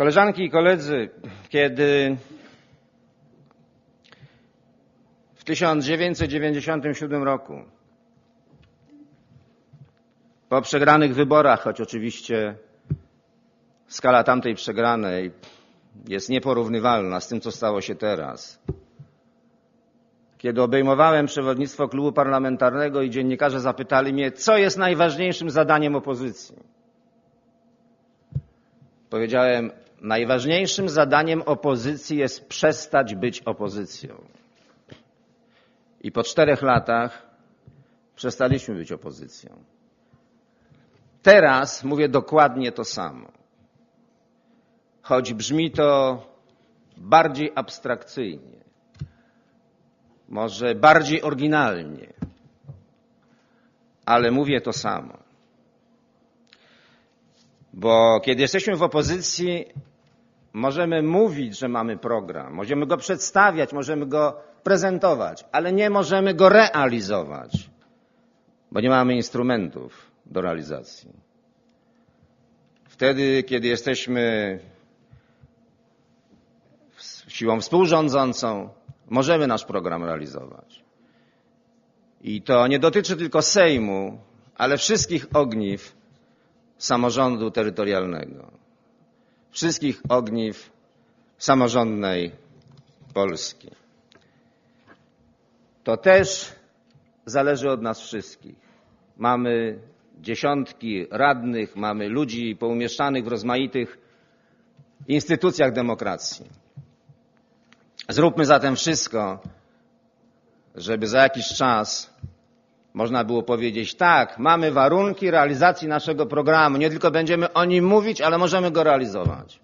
Koleżanki i koledzy, kiedy w 1997 roku po przegranych wyborach, choć oczywiście skala tamtej przegranej jest nieporównywalna z tym, co stało się teraz. Kiedy obejmowałem przewodnictwo klubu parlamentarnego i dziennikarze zapytali mnie, co jest najważniejszym zadaniem opozycji. Powiedziałem, najważniejszym zadaniem opozycji jest przestać być opozycją. I po czterech latach przestaliśmy być opozycją. Teraz mówię dokładnie to samo. Choć brzmi to bardziej abstrakcyjnie, może bardziej oryginalnie, ale mówię to samo. Bo kiedy jesteśmy w opozycji, możemy mówić, że mamy program, możemy go przedstawiać, możemy go prezentować, ale nie możemy go realizować, bo nie mamy instrumentów do realizacji. Wtedy, kiedy jesteśmy siłą współrządzącą, możemy nasz program realizować. I to nie dotyczy tylko Sejmu, ale wszystkich ogniw samorządu terytorialnego, wszystkich ogniw samorządnej Polski. To też zależy od nas wszystkich. Mamy dziesiątki radnych, mamy ludzi poumieszczanych w rozmaitych instytucjach demokracji. Zróbmy zatem wszystko, żeby za jakiś czas można było powiedzieć, tak, mamy warunki realizacji naszego programu. Nie tylko będziemy o nim mówić, ale możemy go realizować.